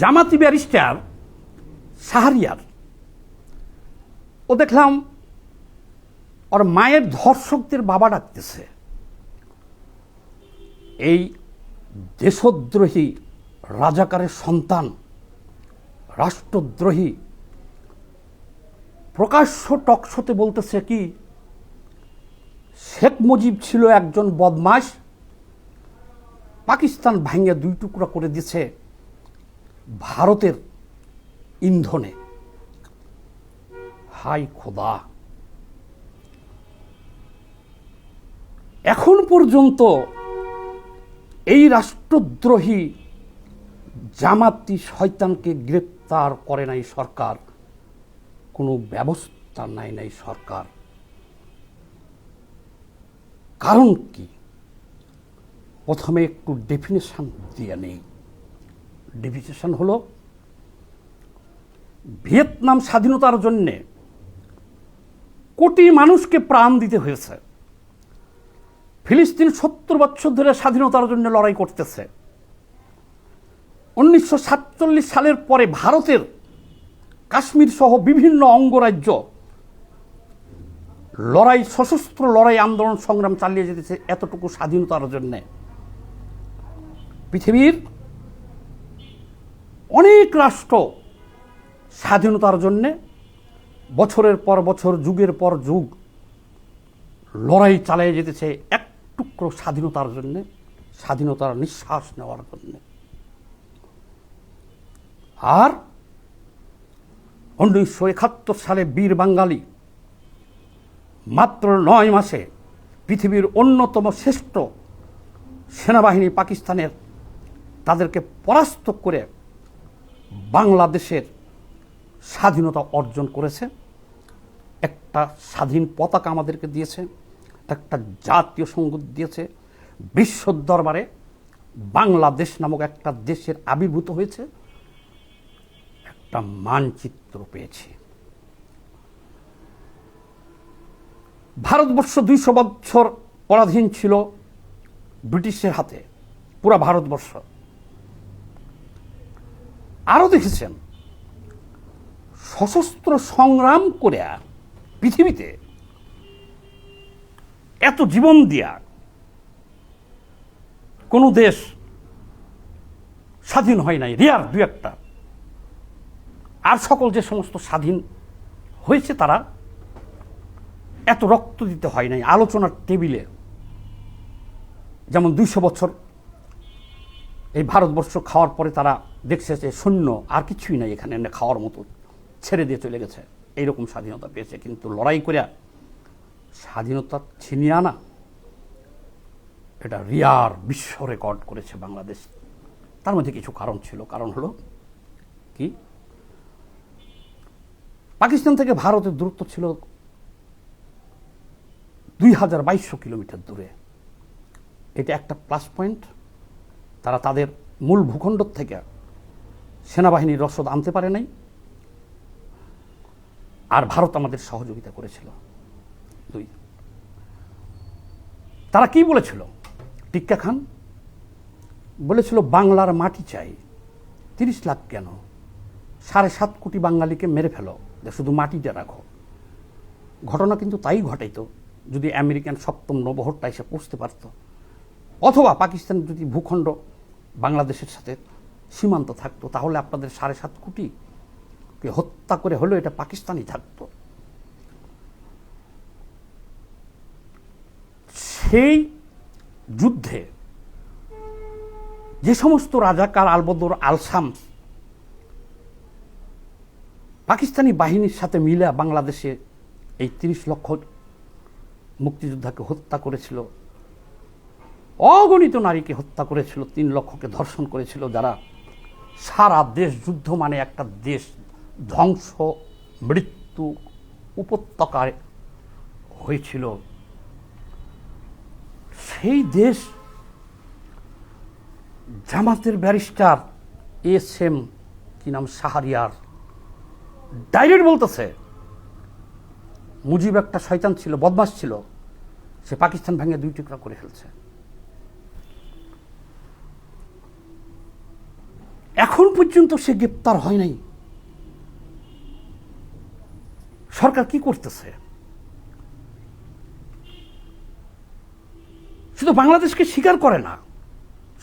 জামাতি ব্যারিস্টার সাহারিয়ার ও দেখলাম ওর মায়ের ধর্ষকদের বাবা ডাকতেছে। এই দেশদ্রোহী রাজাকারের সন্তান, রাষ্ট্রদ্রোহী, প্রকাশ্য টকশোতে বলতেছে কি, শেখ মুজিব ছিল একজন বদমাশ, পাকিস্তান ভাঙে দুই টুকরা করে দিয়েছে ভারতের ইন্ধনে। হাই খোদা। এখন পর্যন্ত এই রাষ্ট্রদ্রোহী জামাতি শয়তানকে গ্রেপ্তার করে নাই সরকার, কোনো ব্যবস্থা নাই নাই সরকার। কারণ কি? প্রথমে একটু ডেফিনেশন দিয়ে নেই। ডেফিনেশন হলো ভিয়েতনাম স্বাধীনতার জন্যে কোটি মানুষকে প্রাণ দিতে হয়েছে। ফিলিস্তিন সত্তর বছর ধরে স্বাধীনতার জন্য লড়াই করতেছে। উনিশশো সাতচল্লিশ সালের পরে ভারতের কাশ্মীর সহ বিভিন্ন অঙ্গরাজ্য লড়াই, সশস্ত্র লড়াই আন্দোলন সংগ্রাম চালিয়ে যেতেছে এতটুকু স্বাধীনতার জন্যে। পৃথিবীর অনেক রাষ্ট্র স্বাধীনতার জন্যে বছরের পর বছর, যুগের পর যুগ লড়াই চালিয়ে যেতেছে এক টুকরো স্বাধীনতার জন্যে, স্বাধীনতার নিঃশ্বাস নেওয়ার জন্যে। আর উনিশশো একাত্তর সালে বীর বাঙালি মাত্র নয় মাসে পৃথিবীর অন্যতম শ্রেষ্ঠ সেনাবাহিনী পাকিস্তানের তাদেরকে পরাস্ত করে বাংলাদেশের স্বাধীনতা অর্জন করেছে, একটা স্বাধীন পতাকা আমাদেরকে দিয়েছে, একটা জাতীয় সংগীত দিয়েছে, বিশ্ব দরবারে বাংলাদেশ নামক একটা দেশের আবির্ভূত হয়েছে, একটা মানচিত্র পেয়েছে। ভারতবর্ষ দুইশো বছর পরাধীন ছিল ব্রিটিশের হাতে, পুরা ভারতবর্ষ। আরও দেখেছেন? সশস্ত্র সংগ্রাম করে পৃথিবীতে এত জীবন দিয়া কোনো দেশ স্বাধীন হয় নাই। রেয়ার দু একটা। আর সকল যে সমস্ত স্বাধীন হয়েছে তারা এত রক্ত দিতে হয় নাই। আলোচনার টেবিলে যেমন দুইশো বছর এই ভারতবর্ষ খাওয়ার পরে তারা দেখছে যে শূন্য, আর কিছুই নাই এখানে খাওয়ার মতো। ছেড়ে দিয়ে চলে গেছে। এইরকম স্বাধীনতা পেয়েছে। কিন্তু লড়াই করে স্বাধীনতা ছিনিয়ে আনা, এটা রিয়ার বিশ্ব রেকর্ড করেছে বাংলাদেশ। তার মধ্যে কিছু কারণ ছিল। কারণ হলো কি? পাকিস্তান থেকে ভারতের দূরত্ব ছিল দুই হাজার বাইশশো কিলোমিটার দূরে। এটা একটা প্লাস পয়েন্ট তারা তাদের মূল ভূখণ্ড থেকে সেনাবাহিনীর রসদ আনতে পারে নাই। আর ভারত আমাদের সহযোগিতা করেছিল। দুই। তারা কি বলেছিল? টিক্কা খান বলেছিল, বাংলার মাটি চাই। তিরিশ লাখ কেন? সাড়ে সাত কোটি বাঙালিকে মেরে ফেলো। যে শুধু মাটিটা রাখো। ঘটনা কিন্তু তাই ঘটাইতো, যদি আমেরিকান সপ্তম নবহরটা এসে পৌঁছতে পারত। অথবা পাকিস্তান যদি ভূখণ্ড বাংলাদেশের সাথে সীমান্ত থাকতো, তাহলে আপনাদের সাড়ে সাত কোটি হত্যা করে হলেও এটা পাকিস্তানি থাকতো। সেই যুদ্ধে যে সমস্ত রাজাকার আলবদর আলসাম পাকিস্তানি বাহিনীর সাথে মিলে বাংলাদেশে এই তিরিশ লক্ষ মুক্তিযোদ্ধাকে হত্যা করেছিল অগণিত নারীকে হত্যা করেছিল, তিন লক্ষকে ধর্ষণ করেছিল, যারা সারা দেশ যুদ্ধ মানে একটা দেশ ধ্বংস, মৃত্যু, উপত্যকায় হয়েছিল। সেই দেশ জামাতের ব্যারিস্টার এস এম, কি নাম সাহারিয়ার ডাইরেক্ট বলতেছে, মুজিব একটা শয়তান ছিল বদমাস ছিল, সে পাকিস্তান ভেঙে দুই টুকরা করে ফেলছে। এখন পর্যন্ত সে গ্রেপ্তার হয় নাই। সরকার কি করতেছে? শুধু বাংলাদেশকে স্বীকার করে না,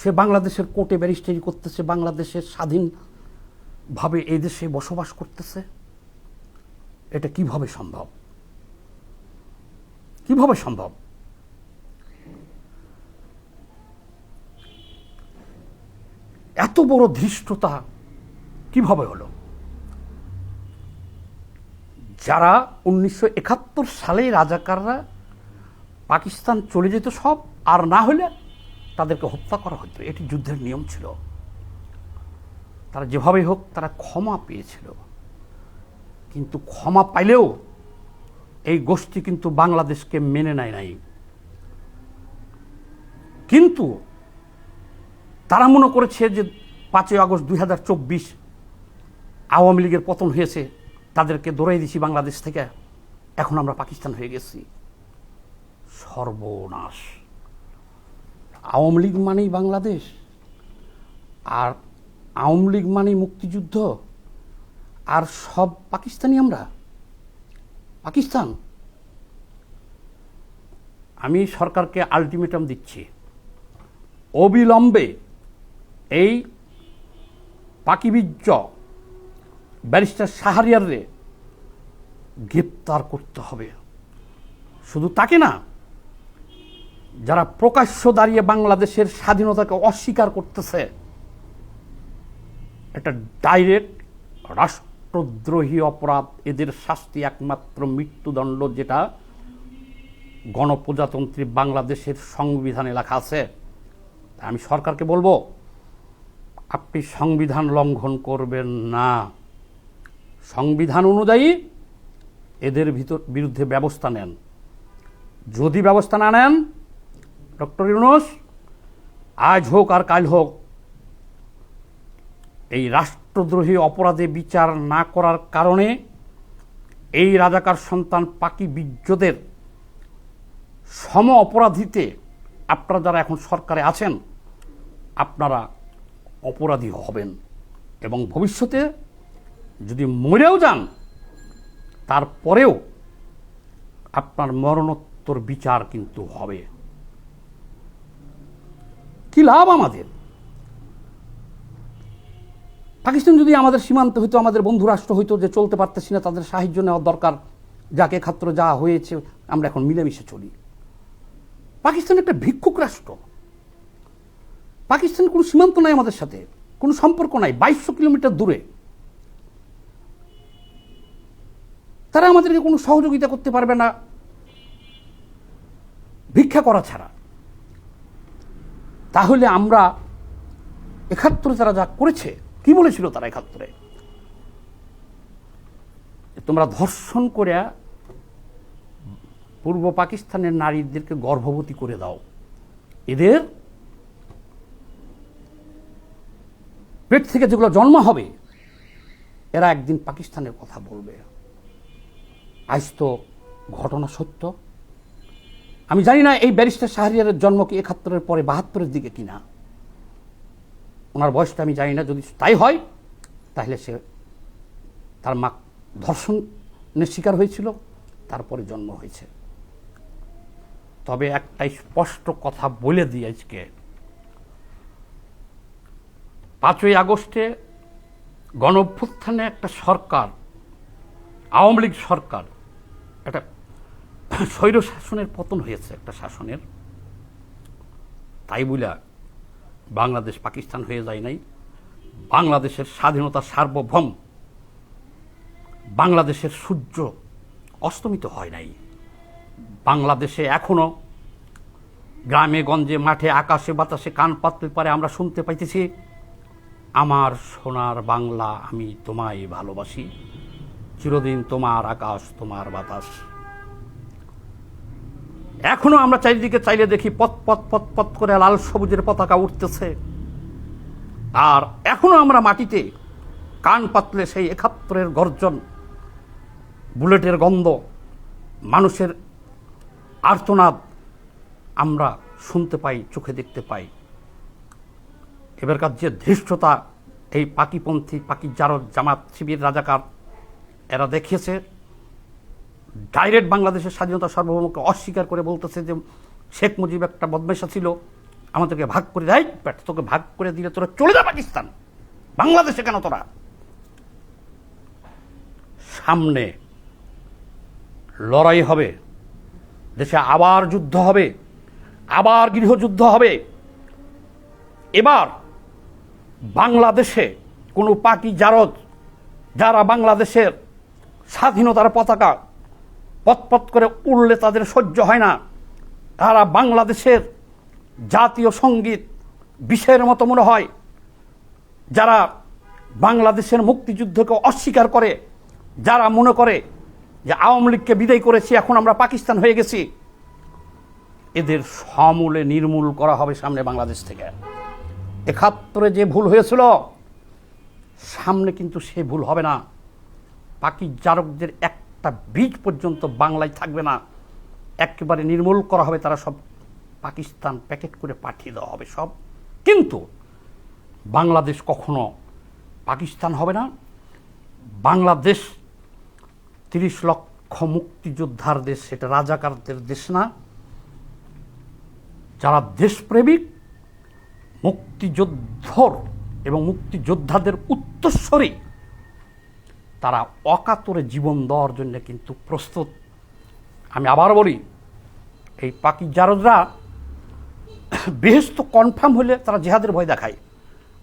সে বাংলাদেশের কোর্টে ব্যারিস্টারি করতেছে, বাংলাদেশের স্বাধীনভাবে এই দেশে বসবাস করতেছে। এটা কীভাবে সম্ভব? কীভাবে সম্ভব? এত বড় ধৃষ্টতা কীভাবে হলো? যারা উনিশশো একাত্তর সালে রাজাকাররা পাকিস্তান চলে যেত সব, আর না হলে তাদেরকে হত্যা করা হতো। এটি যুদ্ধের নিয়ম ছিল। তারা যেভাবেই হোক, তারা ক্ষমা পেয়েছিল। কিন্তু ক্ষমা পাইলেও এই গোষ্ঠী কিন্তু বাংলাদেশকে মেনে নেয় নাই। কিন্তু তারা মনে করেছে যে পাঁচই আগস্ট দুই হাজার চব্বিশ আওয়ামী লীগের পতন হয়েছে, তাদেরকে দৌড়াই দিছি বাংলাদেশ থেকে। এখন আমরা পাকিস্তান হয়ে গেছি। সর্বনাশ। আওয়ামী লীগ মানেই বাংলাদেশ, আর আওয়ামী লীগ মানেই মুক্তিযুদ্ধ, আর সব পাকিস্তানি আমরা। পাকিস্তান। আমি সরকারকে আলটিমেটাম দিচ্ছি। অবিলম্বে এই পাকিবীর্য ব্যারিস্টার শাহরিয়ারে গ্রেপ্তার করতে হবে। শুধু তাকে না, যারা প্রকাশ্য দাঁড়িয়ে বাংলাদেশের স্বাধীনতাকে অস্বীকার করতেছে এটা ডাইরেক্ট রাষ্ট্রদ্রোহী অপরাধ, এদের শাস্তি একমাত্র মৃত্যুদণ্ড যেটা গণপ্রজাতন্ত্রী বাংলাদেশের সংবিধানে লেখা আছে। আমি সরকারকে বলব আপনি সংবিধান লঙ্ঘন করবেন না। সংবিধান অনুযায়ী এদের ভিতর বিরুদ্ধে ব্যবস্থা নেন। যদি ব্যবস্থা না নেন, ডক্টর ইউনুস, আজ হোক আর কাল হোক, এই রাষ্ট্রদ্রোহী অপরাধে বিচার না করার কারণে এই রাজাকার সন্তান পাকি বীর্যদের সম অপরাধীতে আপনারা যারা এখন সরকারে আছেন, আপনারা অপরাধী হবেন এবং ভবিষ্যতে যদি মরেও যান, তারপরেও আপনার মরণোত্তর বিচার কিন্তু হবে। কি লাভ আমাদের? পাকিস্তান যদি আমাদের সীমান্ত হইতো, আমাদের বন্ধু রাষ্ট্র হইতো, যে চলতে পারতেছি না, তাদের সাহায্য নেওয়ার দরকার, যাকে খাত্র যা হয়েছে, আমরা এখন মিলেমিশে চলি। পাকিস্তান একটা ভিক্ষুক রাষ্ট্র। পাকিস্তান কোনো সীমান্ত নাই আমাদের সাথে, কোনো সম্পর্ক নাই, বাইশশো কিলোমিটার দূরে। তারা আমাদেরকে কোনো সহযোগিতা করতে পারবে না, ভিক্ষা করা ছাড়া। তাহলে আমরা একাত্তরে তারা যা করেছে, কি বলেছিল তারা একাত্তরে? তোমরা ধর্ষণ করে পূর্ব পাকিস্তানের নারীদেরকে গর্ভবতী করে দাও। এদের পেট থেকে যেগুলো জন্ম হবে, এরা একদিন পাকিস্তানের কথা বলবে। আজ তো ঘটনা সত্য। আমি জানি না এই ব্যারিস্টার শাহরিয়ারের জন্ম কি একাত্তরের পরে বাহাত্তরের দিকে কিনা। ওনার বয়সটা আমি জানি না, যদি তাই হয়, তাহলে সে তার মা ধর্ষণের শিকার হয়েছিল, তারপরে জন্ম হয়েছে। তবে একটাই স্পষ্ট কথা বলে দিই আজকে পাঁচই আগস্টে গণ অভ্যুত্থানে একটা সরকার, আওয়ামী লীগ সরকার, একটা স্বৈর শাসনের পতন হয়েছে একটা শাসনের। তাই বলে বাংলাদেশ পাকিস্তান হয়ে যায় নাই। বাংলাদেশের স্বাধীনতা সার্বভৌম, বাংলাদেশের সূর্য অস্তমিত হয় নাই। বাংলাদেশে এখনও গ্রামে, গঞ্জে, মাঠে, আকাশে, বাতাসে কান পাততে পারে আমরা শুনতে পাইতেছি। আমার সোনার বাংলা আমি তোমায় ভালোবাসি। চিরদিন তোমার আকাশ, তোমার বাতাস। এখনও আমরা চারিদিকে চাইলে দেখি পথ পথ পথ পথ করে লাল সবুজের পতাকা উঠতেছে। আর এখনও আমরা মাটিতে কান পাতলে সেই একাত্তরের গর্জন, বুলেটের গন্ধ, মানুষের আর্তনাদ আমরা শুনতে পাই, চোখে দেখতে পাই। এবারকার যে ধৃষ্টতা। এই পাকিপন্থী, পাকি জারদ, জামাত, শিবির, রাজাকার, এরা দেখিয়েছে, ডাইরেক্ট বাংলাদেশের স্বাধীনতা সার্বভৌমকে অস্বীকার করে বলতেছে যে শেখ মুজিব একটা বদমেশা ছিল, আমাদেরকে ভাগ করে দেয় তোকে ভাগ করে দিলে তোরা চলে যা পাকিস্তান। বাংলাদেশে কেন তোরা? সামনে লড়াই হবে, দেশে আবার যুদ্ধ হবে, আবার গৃহযুদ্ধ হবে। এবার বাংলাদেশে কোনো পাকি জারদ, যারা বাংলাদেশের স্বাধীনতার পতাকা পতপত করে উড়লে তাদের সহ্য হয় না, তারা বাংলাদেশের জাতীয় সংগীত বিষয়ের মতো মনে হয়, যারা বাংলাদেশের মুক্তিযুদ্ধকে অস্বীকার করে, যারা মনে করে যে আওয়ামী লীগকে বিদায় করেছি, এখন আমরা পাকিস্তান হয়ে গেছি। এদের সমূলে নির্মূল করা হবে সামনে বাংলাদেশ থেকে। একাত্তরে যে ভুল হয়েছিল, সামনে কিন্তু সে ভুল হবে না। পাকি জারকদের একটা বীজ পর্যন্ত বাংলায় থাকবে না। একেবারে নির্মূল করা হবে, তারা সব পাকিস্তান প্যাকেট করে পাঠিয়ে দেওয়া হবে সব। কিন্তু বাংলাদেশ কখনো পাকিস্তান হবে না। বাংলাদেশ তিরিশ লক্ষ মুক্তিযোদ্ধার দেশ, সেটা রাজাকারদের দেশ না। যারা দেশপ্রেমিক মুক্তিযোদ্ধর এবং মুক্তিযোদ্ধাদের উত্তরস্বরী তারা অকাতরে জীবন দেওয়ার জন্য কিন্তু প্রস্তুত। আমি আবার বলি, এই পাকি জারদরা বেহেস্ত কনফার্ম হলে তারা জেহাদের ভয় দেখায়।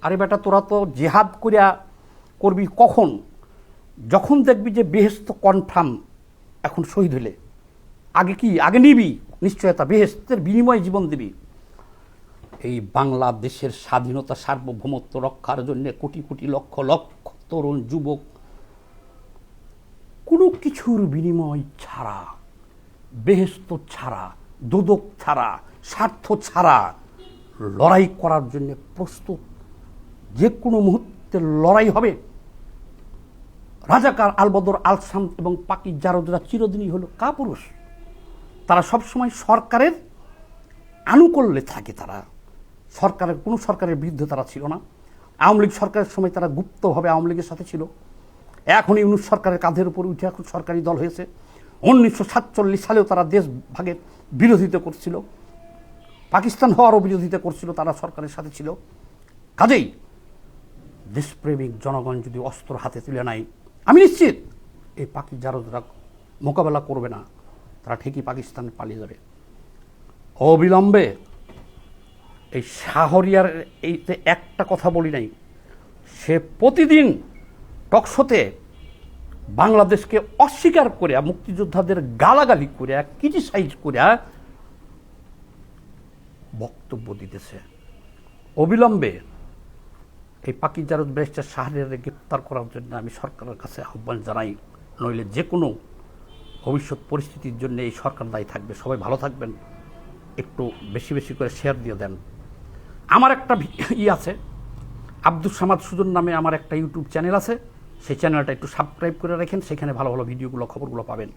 আরে বেটা, তোরা তো জেহাদ করিয়া করবি কখন? যখন দেখবি যে বেহেস্ত কনফার্ম এখন শহীদ হলে। আগে কি? আগে নিবি? নিশ্চয়তা বেহেস্তের বিনিময়ে জীবন দিবি। এই বাংলাদেশের স্বাধীনতা সার্বভৌমত্ব রক্ষার জন্য কোটি কোটি লক্ষ লক্ষ তরুণ যুবক কোনো কিছুর বিনিময় ছাড়া, বেহেস্ত ছাড়া, দুদক ছাড়া, স্বার্থ ছাড়া লড়াই করার জন্য প্রস্তুত। যে কোনো মুহূর্তে লড়াই হবে। রাজাকার আলবদর আলসাম এবং পাকি জারদরা চিরদিনই হলো কাপুরুষ। তারা সবসময় সরকারের আনুকূল্যে থাকে তারা। সরকারের, কোনো সরকারের বিরুদ্ধে তারা ছিল না। আওয়ামী লীগ সরকারের সময় তারা গুপ্তভাবে আওয়ামী লীগের সাথে ছিল। এখন ইউনুস সরকারের কাঁধের উপর উঠে এখন সরকারি দল হয়েছে। উনিশশো সাতচল্লিশ সালেও তারা দেশ ভাগের বিরোধিতা করছিল। পাকিস্তান হওয়ারও বিরোধিতা করছিল, তারা সরকারের সাথে ছিল। কাজেই দেশপ্রেমিক জনগণ যদি অস্ত্র হাতে তুলে নেয়, আমি নিশ্চিত এই পাকি যারা যারা মোকাবেলা করবে না। তারা ঠিকই পাকিস্তানে পালিয়ে যাবে। অবিলম্বে এই শাহরিয়ার এইতে একটা কথা বলি নাই, সে প্রতিদিন টকশোতে বাংলাদেশকে অস্বীকার করে মুক্তিযোদ্ধাদের গালাগালি করে ক্রিটিসাইজ করে বক্তব্য দিতেছে। অবিলম্বে এই পাকি জারদ ব্যারিস্টার শাহরিয়ারে গ্রেপ্তার করার জন্য আমি সরকারের কাছে আহ্বান জানাই, নইলে যে কোনো ভবিষ্যৎ পরিস্থিতির জন্য এই সরকার দায়ী থাকবে। সবাই ভালো থাকবেন, একটু বেশি বেশি করে শেয়ার দিয়ে দেন। আমার একটা ই আছে। আব্দুল সামাদ সুজন নামে আমার একটা ইউটিউব চ্যানেল আছে। সেই চ্যানেলটা একটু সাবস্ক্রাইব করে রাখেন, সেখানে ভালো ভালো ভিডিওগুলো, খবরগুলো পাবেন।